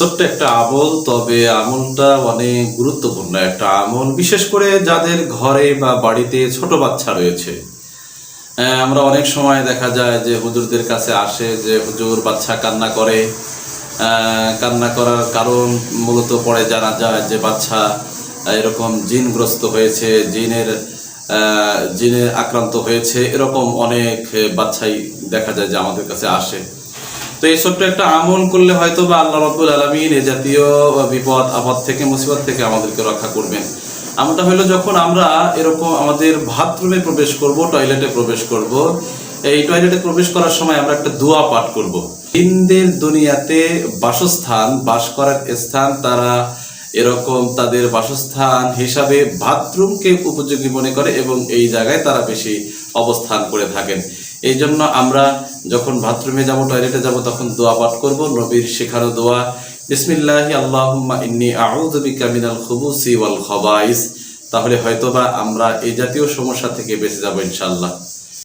ছোট্ট একটা আমল, তবে আমলটা অনেক গুরুত্বপূর্ণ একটা আমল, বিশেষ করে যাদের ঘরে বা বাড়িতে ছোট বাচ্চা রয়েছে। আমরা অনেক সময় দেখা যায় যে হুজুরদের কাছে আসে যে হুজুর বাচ্চা কান্না করে। কান্না করার কারণ মূলত পরে জানা যায় যে বাচ্চা এরকম জিনগ্রস্ত হয়েছে, জিনের জিনে আক্রান্ত হয়েছে, এরকম অনেক বাচ্চাই দেখা যায় যে আমাদের কাছে আসে। তো এই ছোট্ট একটা আমল করলে হয়তো বা আল্লাহ রব্বুল আলমিন এ জাতীয় বিপদ, আপদ থেকে, মুসিবত থেকে আমাদেরকে রক্ষা করবেন। আমলটা হলো যখন আমরা এরকম আমাদের বাথরুমে প্রবেশ করব, টয়লেটে প্রবেশ করব, এই টয়লেটে প্রবেশ করার সময় আমরা একটা দোয়া পাঠ করব। হিন্দের দুনিয়াতে বাসস্থান, বাস করার স্থান, তারা এরকম তাদের বাসস্থান হিসাবে বাথরুমকে উপযোগী মনে করে এবং এই জায়গায় তারা বেশি অবস্থান করে থাকেন। এই জন্য আমরা যখন বাথরুমে যাব টয়লেটে যাব, তখন দোয়া পাঠ করব। নবীর শেখানো দোয়া, বিসমিল্লাহি আল্লাহ ইন্নি আউযু বিকা মিনাল খাবাইস। তাহলে হয়তোবা আমরা এই জাতীয় সমস্যা থেকে বেঁচে যাব ইনশাআল্লাহ।